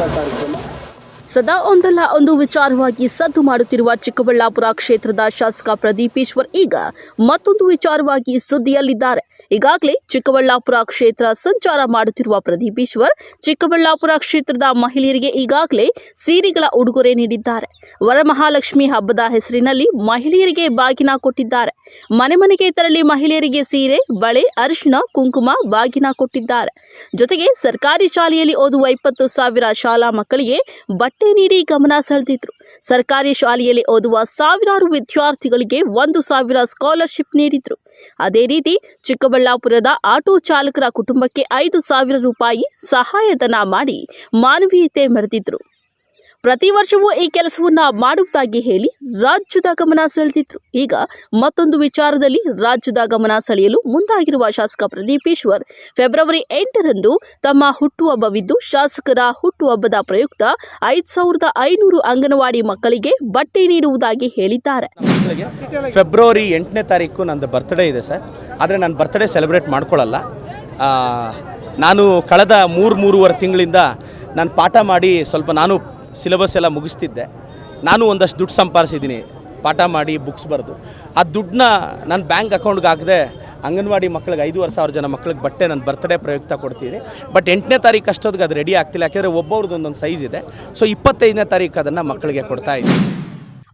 saltar. ಸದಾ ಒಂದಲ್ಲ, ಒಂದು ವಿಚಾರವಾಗಿ ಸದ್ದು ಮಾಡುತ್ತಿರುವ ಚಿಕ್ಕಬಳ್ಳಾಪುರ ಕ್ಷೇತ್ರದ ಶಾಸಕ ಪ್ರದೀಪೇಶ್ವರ್ ಈಗ ಮತ್ತೊಂದು ವಿಚಾರವಾಗಿ ಸುದ್ದಿಯಲ್ಲಿದ್ದಾರೆ. ಈಗಾಗಲೇ ಚಿಕ್ಕಬಳ್ಳಾಪುರ ಕ್ಷೇತ್ರ ಸಂಚಾರ ಮಾಡುತ್ತಿರುವ ಪ್ರದೀಪೇಶ್ವರ್ ಚಿಕ್ಕಬಳ್ಳಾಪುರ ಕ್ಷೇತ್ರದ ಮಹಿಳೆಯರಿಗೆ ಈಗಾಗಲೇ ಸೀರೆಗಳ ಉಡುಗೊರೆ ನೀಡಿದ್ದಾರೆ. ವರಮಹಾಲಕ್ಷ್ಮಿ ಹಬ್ಬದ ಹೆಸರಿನಲ್ಲಿ ಮಹಿಳೆಯರಿಗೆ ಬಾಗಿನ ಕೊಟ್ಟಿದ್ದಾರೆ. ಮನೆ ಮನೆಗೆ ತೆರಳಿ ಮಹಿಳೆಯರಿಗೆ ಸೀರೆ, ಬಳೆ ಅರಿಶಿನ ಕುಂಕುಮ, ಬಾಗಿನ ಕೊಟ್ಟಿದ್ದಾರೆ. ಜೊತೆಗೆ ಸರ್ಕಾರಿ ಶಾಲೆಯಲ್ಲಿ ಓದುವ ಇಪ್ಪತ್ತು ಸಾವಿರ ಶಾಲಾ ಮಕ್ಕಳಿಗೆ ಬಟ್ಟೆ ನೀಡಿ ಗಮನ ಸೆಳೆದಿದ್ರು. ಸರ್ಕಾರಿ ಶಾಲೆಯಲ್ಲಿ ಓದುವ ಸಾವಿರಾರು ವಿದ್ಯಾರ್ಥಿಗಳಿಗೆ ಒಂದು ಸಾವಿರ ಸ್ಕಾಲರ್ಶಿಪ್ ನೀಡಿದ್ರು. ಅದೇ ರೀತಿ ಚಿಕ್ಕಬಳ್ಳಾಪುರದ ಆಟೋ ಚಾಲಕರ ಕುಟುಂಬಕ್ಕೆ ಐದು ಸಾವಿರ ರೂಪಾಯಿ ಸಹಾಯಧನ ಮಾಡಿ ಮಾನವೀಯತೆ ಮೆರೆದಿದ್ರು. ಪ್ರತಿ ವರ್ಷವೂ ಈ ಕೆಲಸವನ್ನ ಮಾಡುವುದಾಗಿ ಹೇಳಿ ರಾಜ್ಯದ ಗಮನ ಸೆಳೆದಿದ್ರು. ಈಗ ಮತ್ತೊಂದು ವಿಚಾರದಲ್ಲಿ ರಾಜ್ಯದ ಗಮನ ಸೆಳೆಯಲು ಮುಂದಾಗಿರುವ ಶಾಸಕ ಪ್ರದೀಪೇಶ್ವರ್ ಫೆಬ್ರವರಿ ಎಂಟರಂದು ತಮ್ಮ ಹುಟ್ಟುಹಬ್ಬವಿದ್ದು ಶಾಸಕರ ಹುಟ್ಟುಹಬ್ಬದ ಪ್ರಯುಕ್ತ ಐದು ಸಾವಿರದ ಐನೂರು ಅಂಗನವಾಡಿ ಮಕ್ಕಳಿಗೆ ಬಟ್ಟೆ ನೀಡುವುದಾಗಿ ಹೇಳಿದ್ದಾರೆ. ಫೆಬ್ರವರಿ ಎಂಟನೇ ತಾರೀಕು ನಂದು ಬರ್ತ್ಡೇ ಇದೆ ಸರ್. ಆದರೆ ನಾನು ಬರ್ತ್ಡೇ ಸೆಲೆಬ್ರೇಟ್ ಮಾಡ್ಕೊಳ್ಳಲ್ಲ. ನಾನು ಕಳೆದ ಮೂರು ಮೂರುವರೆ ತಿಂಗಳಿಂದ ನಾನು ಪಾಠ ಮಾಡಿ ಸ್ವಲ್ಪ ನಾನು ಸಿಲೆಬಸ್ ಎಲ್ಲ ಮುಗಿಸ್ತಿದ್ದೆ. ನಾನು ಒಂದಷ್ಟು ದುಡ್ಡು ಸಂಪಾದಿಸಿದ್ದೀನಿ ಪಾಠ ಮಾಡಿ ಬುಕ್ಸ್ ಬರೆದು. ಆ ದುಡ್ಡನ್ನ ನಾನು ಬ್ಯಾಂಕ್ ಅಕೌಂಟ್ಗೆ ಹಾಕಿದೆ, ಅಂಗನವಾಡಿ ಮಕ್ಳಿಗೆ ಐದುವರೆ ಸಾವಿರ ಜನ ಮಕ್ಳಿಗೆ ಬಟ್ಟೆ ನನ್ನ ಬರ್ತ್ಡೇ ಪ್ರಯುಕ್ತ ಕೊಡ್ತೀನಿ. ಬಟ್ ಎಂಟನೇ ತಾರೀಕು ಅಷ್ಟೊತ್ತಿಗೆ ಅದು ರೆಡಿ ಆಗ್ತಿಲ್ಲ. ಯಾಕೆಂದರೆ ಒಬ್ಬೊಬ್ರದ್ದು ಒಂದೊಂದು ಸೈಜ್ ಇದೆ. ಸೊ ಇಪ್ಪತ್ತೈದನೇ ತಾರೀಕು ಅದನ್ನು ಮಕ್ಕಳಿಗೆ ಕೊಡ್ತಾ ಇದ್ದೀನಿ.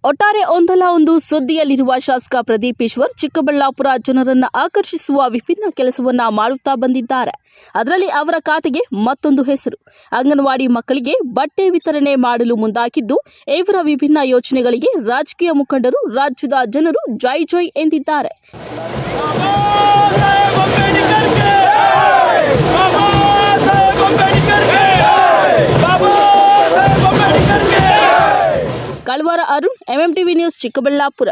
ಒಟ್ಟಾರೆ ಒಂದಲ್ಲ ಒಂದು ಸುದ್ದಿಯಲ್ಲಿರುವ ಶಾಸಕ ಪ್ರದೀಪೇಶ್ವರ್ ಚಿಕ್ಕಬಳ್ಳಾಪುರ ಜನರನ್ನ ಆಕರ್ಷಿಸುವ ವಿಭಿನ್ನ ಕೆಲಸವನ್ನ ಮಾಡುತ್ತಾ ಬಂದಿದ್ದಾರೆ. ಅದರಲ್ಲಿ ಅವರ ಖಾತೆಗೆ ಮತ್ತೊಂದು ಹೆಸರು. ಅಂಗನವಾಡಿ ಮಕ್ಕಳಿಗೆ ಬಟ್ಟೆ ವಿತರಣೆ ಮಾಡಲು ಮುಂದಾಗಿದ್ದು, ಇವರ ವಿಭಿನ್ನ ಯೋಜನೆಗಳಿಗೆ ರಾಜಕೀಯ ಮುಖಂಡರು ರಾಜ್ಯದ ಜನರು ಜೈ ಜೈ ಎಂದಿದ್ದಾರೆ. Kalvara T MMTV news Chikkaballapur.